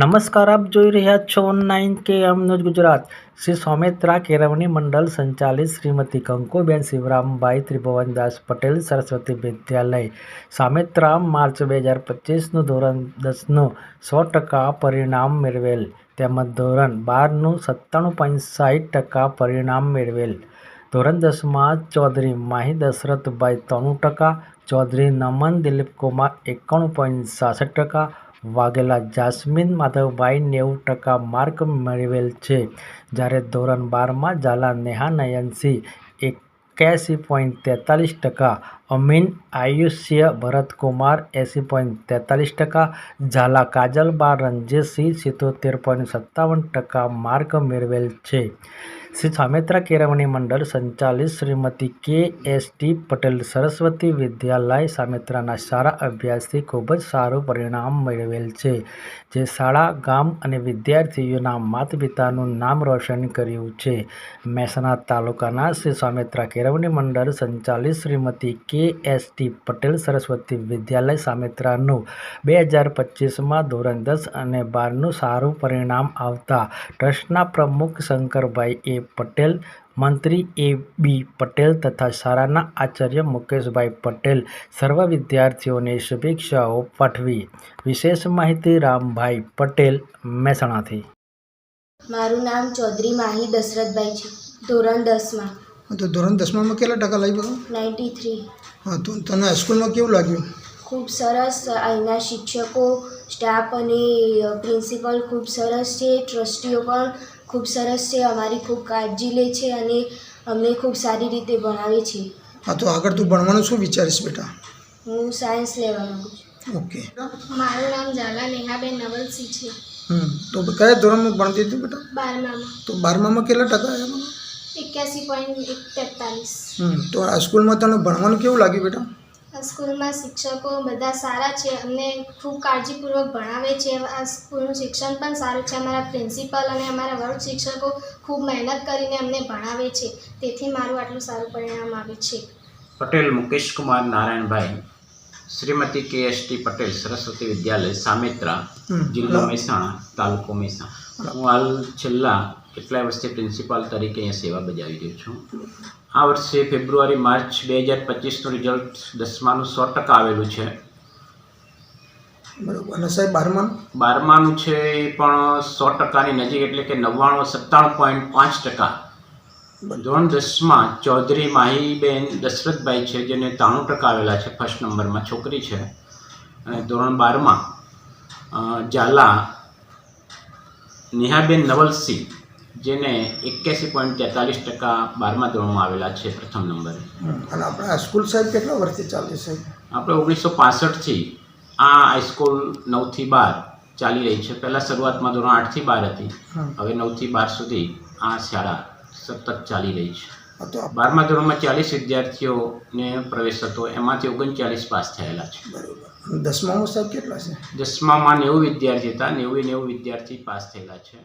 નમસ્કાર, આપ જોઈ રહ્યા છો ઓનલાઈન કે એમ ગુજરાત. શ્રી સૌમિત્રા કેરવણી મંડળ સંચાલિત શ્રીમતી કંકુબેન શિવરામભાઈ ત્રિભુવનદાસ પટેલ સરસ્વતી વિદ્યાલય. સામિત્રા, માર્ચ બે હજાર પચીસનું ધોરણ દસનું સો ટકા પરિણામ મેળવેલ તેમજ ધોરણ બારનું સત્તાણું પોઈન્ટ સાઠ ટકા પરિણામ મેળવેલ. ધોરણ દસમાં ચૌધરી માહી દશરથભાઈ ત્રાણું ટકા, ચૌધરી નમન દિલીપકુમાર એકાણું પોઈન્ટ સાસઠ ટકા વાઘેલા જાસ્મીન માધવભાઈ નેવું ટકા માર્ક મેળવેલ છે. જ્યારે ધોરણ બારમાં ઝાલા નેહા નયનસિંહ એક્યાસી પોઈન્ટ તેતાલીસ ટકા, અમીન આયુષ્ય ભરતકુમાર એંસી પોઈન્ટ તેતાલીસ ટકા, ઝાલા કાજલબા રણજીતસિંહ સિત્તોતેર પોઈન્ટ સત્તાવન ટકા માર્ક મેળવેલ છે. શ્રી સામેત્રા કેળવણી મંડળ સંચાલિત Shrimati K S T Patel Saraswati Vidyalaya સામેત્રાના સારા અભ્યાસથી ખૂબ જ સારું પરિણામ મેળવેલ છે, જે શાળા, ગામ અને વિદ્યાર્થીઓના માતા પિતાનું નામ રોશન કર્યું છે. મહેસાણા તાલુકાના શ્રી સામેત્રા કેળવણી મંડળ સંચાલિત Shrimati K S T Patel Saraswati Vidyalaya સામેત્રાનું બે હજાર પચીસમાં ધોરણ દસ અને બારનું સારું પરિણામ આવતા ટ્રસ્ટના પ્રમુખ શંકરભાઈ એ પટેલ મંત્રી એ બી. પટેલ તથા શાળાના આચાર્ય મુકેશભાઈ પટેલ. સર્વ વિદ્યાર્થીઓને શુભેચ્છાઓ પાઠવી. વિશેષ માહિતી રામભાઈ પટેલ મહેસાણાથી. મારું નામ ચૌધરી માહી દશરથભાઈ છે ધોરણ દસમાં. હા તો ધોરણ દસમામાં કેટલા ટકા લાવી નાઇન્ટી થ્રી. હા તો તને હાઈસ્કૂલમાં કેવું લાગ્યું? ખૂબ સરસ અહીંના શિક્ષકો સ્ટાફ અને પ્રિન્સિપલ ખૂબ સરસ છે ટ્રસ્ટીઓ પણ ખૂબ સરસ છે અમારી ખૂબ કાળજી લે છે અને અમને ખૂબ સારી રીતે ભણાવે છે. હા તો આગળ તું ભણવાનું શું વિચારીશ બેટા? હું સાયન્સ લેવા માંગુ છું. ઓકે. મારું નામ ઝાલા નેહાબેન નવલસિંહ છે. હમ તો કયા ધોરણમાં ભણતી હતી બેટા? બારમામાં. તો બારમામાં કેટલા ટકા આવ્યા એક્યાસી પોઈન્ટ એક તેતાલીસ હમ તો આ સ્કૂલમાં તને ભણવાનું કેવું લાગ્યું બેટા? સ્કૂલમાં શિક્ષકો બધા સારા છે અમને ખૂબ કાળજીપૂર્વક ભણાવે છે. આ સ્કૂલનું શિક્ષણ પણ સારું છે. અમારા પ્રિન્સિપલ અને અમારા વર્ગ શિક્ષકો ખૂબ મહેનત કરીને અમને ભણાવે છે. તેથી મારું આટલું સારું પરિણામ આવે છે. Patel Mukesh Kumar Narayanbhai Shrimati K S T Patel Saraswati Vidyalaya Sametra જિલ્લો મહેસાણા તાલુકો મહેસાણા. હું હાલ છેલ્લા કેટલાય વર્ષથી પ્રિન્સિપાલ તરીકે અહીંયા સેવા બજાવી રહ્યો છું. આ વર્ષે ફેબ્રુઆરી માર્ચ બે હજાર પચીસનું રિઝલ્ટ દસમાનું સો ટકા આવેલું છે. બરાબર. અને સાહેબ બારમાનું? બારમાનું છે એ પણ સો ટકાની નજીક એટલે કે નવ્વાણું સત્તાણું પોઈન્ટ પાંચ ટકા. ધોરણ દસમાં ચૌધરી માહીબેન દશરથભાઈ છે જેને ત્રાણું ટકા આવેલા છે ફર્સ્ટ નંબરમાં છોકરી છે. અને ધોરણ બારમાં ઝાલા નેહાબેન નવલસિંહ જેને એક્યાસી પોઈન્ટ તેતાલીસ ટકા બારમા ધોરણમાં આવેલા છે પ્રથમ નંબરે. અને આપણે આ સ્કૂલ સાહેબ કેટલા વર્ષથી ચાલે છે? આપણે ઓગણીસો પાસઠથી આ હાઈસ્કૂલ નવથી બાર ચાલી રહી છે. પહેલાં શરૂઆતમાં ધોરણ આઠથી બાર હતી. હવે નવથી બાર સુધી આ શાળા સતત ચાલી રહી છે. તો બારમા ધોરણમાં ચાલીસ વિદ્યાર્થીઓને પ્રવેશ હતો એમાંથી ઓગણચાલીસ પાસ થયેલા છે. બરાબર. દસમામાં સાહેબ કેટલા છે? દસમામાં નેવું વિદ્યાર્થી હતા. નેવું નેવું વિદ્યાર્થી પાસ થયેલા છે.